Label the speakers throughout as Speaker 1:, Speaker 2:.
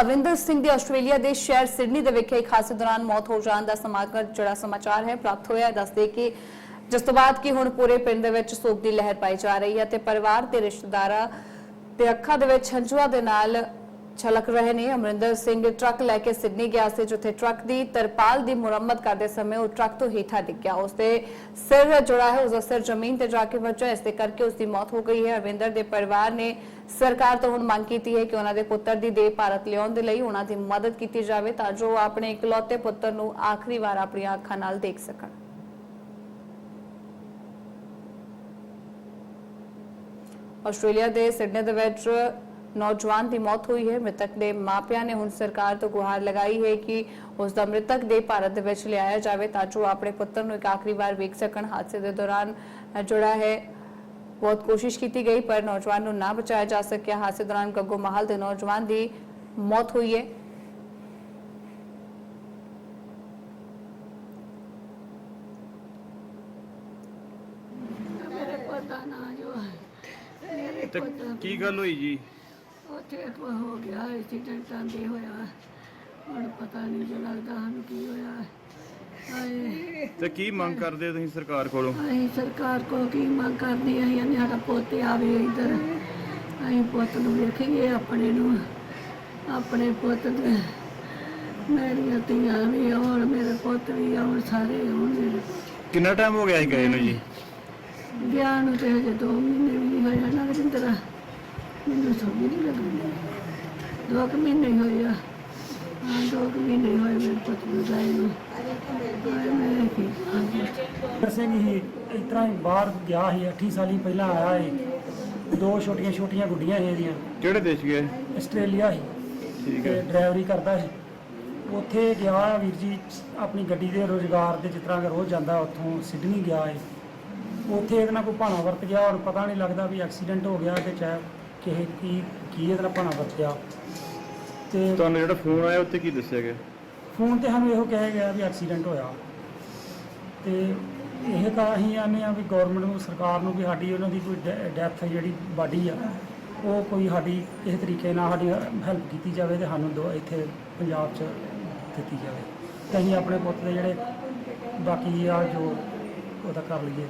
Speaker 1: ਅਵਿੰਦਰ ਸਿੰਘ ਦੀ Australia ਦੇ ਸ਼ਹਿਰ Sydney ਦੇ ਵਿਖੇ ਇੱਕ ਹਾਦਸੇ ਦੌਰਾਨ ਮੌਤ ਹੋ ਜਾਣ ਦਾ ਸਮਾਗਮ ਜਿਹੜਾ ਸਮਾਚਾਰ ਹੈ, ਪ੍ਰਾਪਤ ਹੋਇਆ ਦੱਸਦੇ ਕਿ ਜਿਸ ਤੋਂ ਬਾਅਦ ਕਿ ਹੁਣ ਪੂਰੇ ਪਿੰਡ ਦੇ ਵਿੱਚ ਸੋਗ ਦੀ ਲਹਿਰ ਪਾਈ ਜਾ ਰਹੀ ਹੈ ਤੇ ਪਰਿਵਾਰ ਤੇ ਰਿਸ਼ਤੇਦਾਰਾਂ ਤੇ ਅੱਖਾਂ ਦੇ ਵਿੱਚ ਹੰਝੂਆਂ ਦੇ ਨਾਲ ਛਲਕ ਰਹੇ ਨੇ। ਅਮਰਿੰਦਰ ਸਿੰਘ ਟਰੱਕ ਲੈ ਕੇ ਸਿਡਨੀ ਗਿਆ ਸੀ, ਜਿੱਥੇ ਟਰੱਕ ਦੀ ਤਰਪਾਲ ਦੀ ਮੁਰੰਮਤ ਕਰਦੇ ਸਮੇਂ ਉਹ ਟਰੱਕ ਤੋਂ ਹੇਠਾਂ ਡਿੱਗ ਗਿਆ। ਉਸ ਦੇ ਸਿਰ ਜੁੜਾ ਹੈ ਉਸ ਦਾ ਸਿਰ ਜ਼ਮੀਨ ਤੇ ਜਾ ਕੇ ਵੱਜਾ ਇਸ ਦੇ ਕਰਕੇ ਉਸ ਦੀ ਮੌਤ ਹੋ ਗਈ ਹੈ। ਅਰਵਿੰਦਰ ਦੇ ਪਰਿਵਾਰ ਨੇ ਸਰਕਾਰ ਤੋਂ ਹੁਣ ਮੰਗ ਕੀਤੀ ਹੈ ਕਿ ਉਹਨਾਂ ਦੇ ਪੁੱਤਰ ਦੀ ਦੇਹ ਭਾਰਤ ਲਿਆਉਣ ਦੇ ਲਈ ਉਹਨਾਂ ਦੀ ਮਦਦ ਕੀਤੀ ਜਾਵੇ, ਤਾਂ ਜੋ ਉਹ ਆਪਣੇ ਇਕਲੌਤੇ ਪੁੱਤਰ ਨੂੰ ਆਖਰੀ ਵਾਰ ਆਪਣੀਆਂ ਅੱਖਾਂ ਨਾਲ ਦੇਖ ਸਕਣ। ਆਸਟ੍ਰੇਲੀਆ ਦੇ ਸਿਡਨੀ ਦੇ ਵਿੱਚ ਨੌਜਵਾਨ ਦੀ ਮੌਤ ਹੋਈ ਹੈ। ਮ੍ਰਿਤਕ ਦੇ ਮਾਪਿਆਂ ਨੇ ਹੁਣ ਸਰਕਾਰ ਤੋਂ ਗੁਹਾਰ ਲਗਾਈ ਹੈ ਕਿ ਉਸ ਦਾ ਮ੍ਰਿਤਕ ਦੇ ਭਾਰਤ ਦੇ ਵਿੱਚ ਲਿਆਇਆ ਜਾਵੇ ਤਾਂ ਜੋ ਆਪਣੇ ਪੁੱਤਰ ਨੂੰ ਇੱਕ ਆਖਰੀ ਵਾਰ ਵੇਖ ਸਕਣ। ਹਾਦਸੇ ਦੇ ਦੌਰਾਨ ਅ, ਜਿਹੜਾ ਹੈ। ਬਹੁਤ ਕੋਸ਼ਿਸ਼ ਕੀਤੀ ਗਈ ਪਰ ਨੌਜਵਾਨ ਨੂੰ ਨਾ ਬਚਾਇਆ ਜਾ ਸਕਿਆ। ਹਾਦਸੇ ਦੌਰਾਨ ਗੱਗੋ ਮਹਲ ਦੇ ਨੌਜਵਾਨ ਦੀ ਮੌਤ ਹੋਈ ਹੈ।
Speaker 2: ਤੇ ਕੀ ਗੱਲ ਹੋਈ ਜੀ?
Speaker 3: ਉੱਥੇ ਕੋ ਹੋ ਗਿਆ ਐਕਸੀਡੈਂਟ ਆਂਦੇ ਹੋਇਆ। ਹੁਣ ਪਤਾ ਨਹੀਂ ਜੋ ਲੱਗਦਾ ਸਾਨੂੰ ਕੀ ਹੋਇਆ। ਹਾਏ
Speaker 2: ਤੇ ਕੀ ਮੰਗ ਕਰਦੇ ਹੋ ਤੁਸੀਂ ਸਰਕਾਰ ਕੋਲੋਂ?
Speaker 3: ਅਸੀਂ ਸਰਕਾਰ ਕੋ ਕੀ ਮੰਗ ਕਰਦੀ ਆਂ ਅਸੀਂ ਸਾਡਾ ਪੁੱਤ ਆਵੇ ਇੱਧਰ। ਅਸੀਂ ਪੁੱਤ ਨੂੰ ਵੇਖੀਏ ਆਪਣੇ ਨੂੰ। ਆਪਣੇ ਪੁੱਤ ਦੇ ਮੇਰੀਆਂ ਧੀਆਂ ਵੀ ਆਉਣ ਮੇਰੇ ਪੁੱਤ ਵੀ ਆਉਣ ਸਾਰੇ ਆਉਣ।
Speaker 2: ਕਿੰਨਾ ਟਾਈਮ ਹੋ ਗਿਆ ਸੀ ਗਏ ਨੂੰ ਜੀ?
Speaker 3: ਗਿਆ ਨੂੰ ਤੇ ਹਜੇ ਦੋ ਮਹੀਨੇ ਵੀ ਨਹੀਂ ਹੋਇਆ ਨਾ ਰਿੰਦਰਾ ਮੈਨੂੰ ਸਮਝ ਨਹੀਂ ਲੱਗਦੀ। ਦੋ ਕੁ ਮਹੀਨੇ ਹੀ ਹੋਏ ਆ। ਹਾਂ ਦੋ ਕੁ ਮਹੀਨੇ ਹੋਏ ਮੇਰੇ ਪੁੱਤ ਨੂੰ ਜਾਏ ਨੂੰ। ਹਾਏ ਮੈਂ ਕੀ ਕਰਾਂ?
Speaker 4: ਅਮਰਿੰਦਰ ਸਿੰਘ ਹੀ ਇਸ ਤਰ੍ਹਾਂ ਹੀ ਬਾਹਰ ਗਿਆ ਸੀ 8 ਸਾਲੀ ਪਹਿਲਾਂ ਆਇਆ ਸੀ। ਦੋ ਛੋਟੀਆਂ ਛੋਟੀਆਂ ਗੁੱਡੀਆਂ ਸੀ ਇਹਦੀਆਂ।
Speaker 2: ਕਿਹੜੇ ਦੇਸ਼ ਗਏ?
Speaker 4: ਆਸਟ੍ਰੇਲੀਆ ਸੀ।
Speaker 2: ਠੀਕ
Speaker 4: ਤੇ
Speaker 2: ਹੈ।
Speaker 4: ਡਰਾਈਵਰੀ ਕਰਦਾ ਸੀ। ਉੱਥੇ ਗਿਆ ਵੀਰ ਜੀ ਆਪਣੀ ਗੱਡੀ ਦੇ ਰੋਜ਼ਗਾਰ ਦੇ ਜਿਸ ਤਰ੍ਹਾਂ ਰੋਜ਼ ਜਾਂਦਾ ਉੱਥੋਂ ਸਿਡਨੀ ਗਿਆ ਹੈ ਉੱਥੇ ਇਹਦੇ ਨਾਲ ਕੋਈ ਭਾਣਾ ਵਰਤ ਗਿਆ ਔਰ ਪਤਾ ਨਹੀਂ ਲੱਗਦਾ ਵੀ ਐਕਸੀਡੈਂਟ ਹੋ ਗਿਆ ਕਿ ਚਾਹੇ ਕਿਸੇ ਕੀ ਕੀ ਇਹਦੇ ਭਾਣਾ ਵਰਤਿਆ ਤੇ
Speaker 2: ਤੁਹਾਨੂੰ ਜਿਹੜਾ ਫੋਨ ਆਇਆ ਉੱਤੇ ਕੀ ਦੱਸਿਆ ਗਿਆ?
Speaker 4: ਫੋਨ ਤੇ ਸਾਨੂੰ ਇਹੋ ਕਿਹਾ ਗਿਆ ਵੀ ਐਕਸੀਡੈਂਟ ਹੋਇਆ। ਤੇ ਇਹ ਕਾ ਅਸੀਂ ਆਨੇ ਆ ਵੀ ਗਵਰਨਮੈਂਟ ਨੂੰ ਸਰਕਾਰ ਨੂੰ ਵੀ ਸਾਡੀ ਉਹਨਾਂ ਦੀ ਕੋਈ ਡੈਥ ਜਿਹੜੀ ਬਾਡੀ ਆ ਉਹ ਕੋਈ ਸਾਡੀ ਕਿਸੇ ਤਰੀਕੇ ਨਾਲ ਸਾਡੀ ਹੈਲਪ ਕੀਤੀ ਜਾਵੇ ਤੇ ਸਾਨੂੰ ਦੋ ਇੱਥੇ ਪੰਜਾਬ 'ਚ ਦਿੱਤੀ ਜਾਵੇ। ਤੇ ਅਸੀਂ ਆਪਣੇ ਪੁੱਤ ਦੇ ਜਿਹੜੇ ਬਾਕੀ ਆ ਜੋ ਉਹਦਾ ਕਰ ਲਈਏ।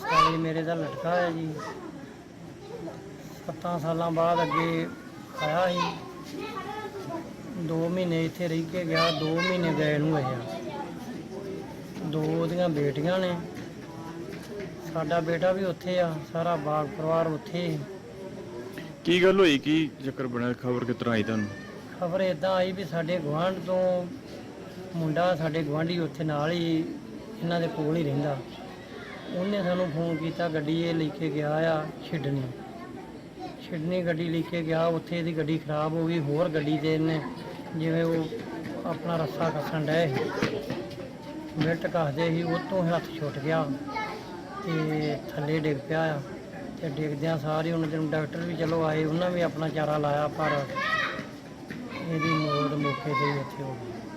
Speaker 5: ਸਾਲੀ ਮੇਰੇ ਦਾ ਲਟਕਾ ਹੈ ਜੀ। 7 ਸਾਲਾਂ ਬਾਅਦ ਅੱਗੇ ਆਇਆ ਸੀ। 2 ਮਹੀਨੇ ਇੱਥੇ ਰਹਿ ਕੇ ਗਿਆ 2 ਮਹੀਨੇ ਗਏ ਨੂੰ ਹੋਏ ਆ ਦੋ ਉਹਦੀਆਂ ਬੇਟੀਆਂ ਨੇ। ਸਾਡਾ ਬੇਟਾ ਵੀ ਉੱਥੇ ਆ ਸਾਰਾ ਬਾਗ ਪਰਿਵਾਰ ਉੱਥੇ। ਹੀ
Speaker 2: ਕੀ ਗੱਲ ਹੋਈ? ਕੀ ਚੱਕਰ ਬਣਿਆ? ਖਬਰ ਕਿਸ ਤਰ੍ਹਾਂ ਆਈ ਤੁਹਾਨੂੰ?
Speaker 5: ਖਬਰ ਇਦਾਂ ਆਈ ਵੀ ਸਾਡੇ ਗੁਆਂਢ ਤੋਂ ਮੁੰਡਾ ਸਾਡੇ ਗੁਆਂਢੀ ਉੱਥੇ ਨਾਲ ਹੀ ਇਹਨਾਂ ਦੇ ਕੋਲ ਹੀ ਰਹਿੰਦਾ। ਉਹਨੇ ਸਾਨੂੰ ਫੋਨ ਕੀਤਾ, ਗੱਡੀ ਇਹ ਲੈ ਕੇ ਗਿਆ ਆ ਛਿਡਨੀ। ਛਿਡਨੀ ਗੱਡੀ ਲੈ ਕੇ ਗਿਆ, ਉੱਥੇ ਇਹਦੀ ਗੱਡੀ ਖਰਾਬ ਹੋ ਗਈ, ਹੋਰ ਗੱਡੀ ਤੇ ਇਹਨੇ ਜਿਵੇਂ ਉਹ ਆਪਣਾ ਰੱਸਾ ਕੱਸਣ ਡਏ ਸੀ। ਮਿੰਟ ਕੱਸਦੇ ਸੀ ਉਹ ਤੋਂ ਹੱਥ ਛੁੱਟ ਗਿਆ ਤੇ ਥੱਲੇ ਡਿੱਗ ਪਿਆ ਆ। ਤੇ ਡਿੱਗਦਿਆਂ ਸਾਰੇ ਉਹਨਾਂ ਦੇ ਡਾਕਟਰ ਵੀ ਚਲੋ ਆਏ, ਉਹਨਾਂ ਵੀ ਆਪਣਾ ਚਾਰਾ ਲਾਇਆ, ਪਰ ਇਹਦੀ ਮੌਤ ਮੌਕੇ ਤੇ ਹੀ ਉੱਥੇ ਹੋ ਗਈ।